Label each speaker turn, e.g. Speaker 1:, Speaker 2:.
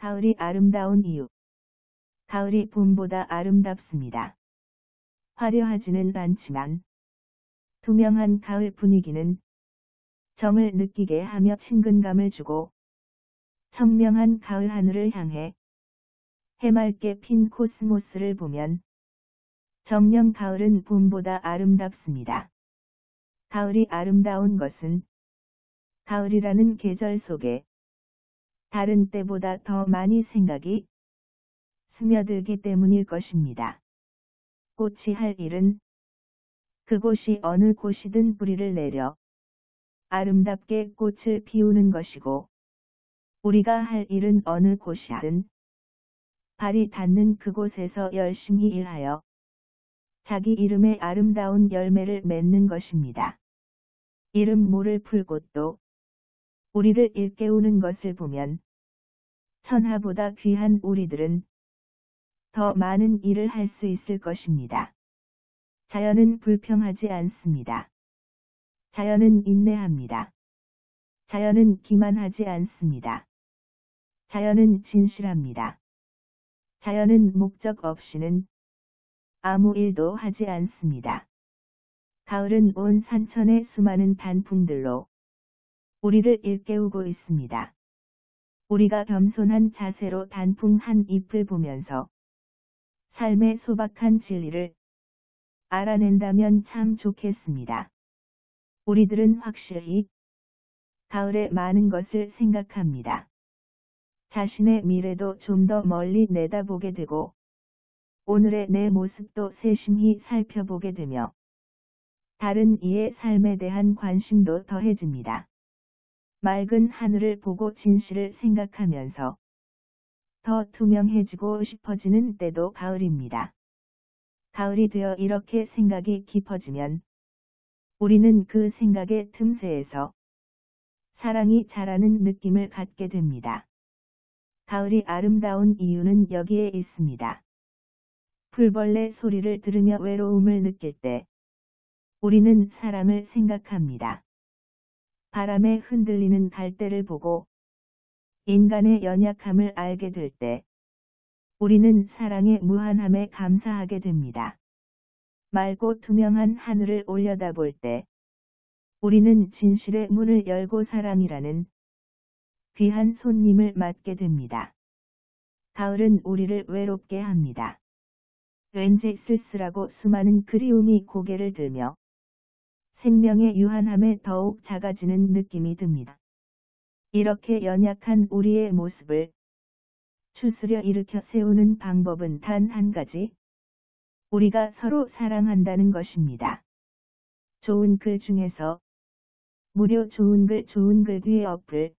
Speaker 1: 가을이 아름다운 이유. 가을이 봄보다 아름답습니다. 화려하지는 않지만 투명한 가을 분위기는 정을 느끼게 하며 친근감을 주고 청명한 가을 하늘을 향해 해맑게 핀 코스모스를 보면 정녕 가을은 봄보다 아름답습니다. 가을이 아름다운 것은 가을이라는 계절 속에 다른 때보다 더 많이 생각이 스며들기 때문일 것입니다. 꽃이 할 일은 그곳이 어느 곳이든 뿌리를 내려 아름답게 꽃을 피우는 것이고 우리가 할 일은 어느 곳이든 발이 닿는 그곳에서 열심히 일하여 자기 이름의 아름다운 열매를 맺는 것입니다. 이름 모를 풀꽃도 우리를 일깨우는 것을 보면 천하보다 귀한 우리들은 더 많은 일을 할 수 있을 것입니다. 자연은 불평하지 않습니다. 자연은 인내합니다. 자연은 기만하지 않습니다. 자연은 진실합니다. 자연은 목적 없이는 아무 일도 하지 않습니다. 가을은 온 산천의 수많은 단풍들로 우리를 일깨우고 있습니다. 우리가 겸손한 자세로 단풍 한 잎을 보면서 삶의 소박한 진리를 알아낸다면 참 좋겠습니다. 우리들은 확실히 가을에 많은 것을 생각합니다. 자신의 미래도 좀 더 멀리 내다보게 되고 오늘의 내 모습도 세심히 살펴보게 되며 다른 이의 삶에 대한 관심도 더해집니다. 맑은 하늘을 보고 진실을 생각하면서 더 투명해지고 싶어지는 때도 가을입니다. 가을이 되어 이렇게 생각이 깊어지면 우리는 그 생각의 틈새에서 사랑이 자라는 느낌을 갖게 됩니다. 가을이 아름다운 이유는 여기에 있습니다. 풀벌레 소리를 들으며 외로움을 느낄 때 우리는 사랑을 생각합니다. 바람에 흔들리는 갈대를 보고 인간의 연약함을 알게 될 때 우리는 사랑의 무한함에 감사하게 됩니다. 맑고 투명한 하늘을 올려다볼 때 우리는 진실의 문을 열고 사랑이라는 귀한 손님을 맞게 됩니다. 가을은 우리를 외롭게 합니다. 왠지 쓸쓸하고 수많은 그리움이 고개를 들며 생명의 유한함에 더욱 작아지는 느낌이 듭니다. 이렇게 연약한 우리의 모습을 추스려 일으켜 세우는 방법은 단 한 가지. 우리가 서로 사랑한다는 것입니다. 좋은 글 중에서 무료 좋은 글 좋은 글 뒤에 어플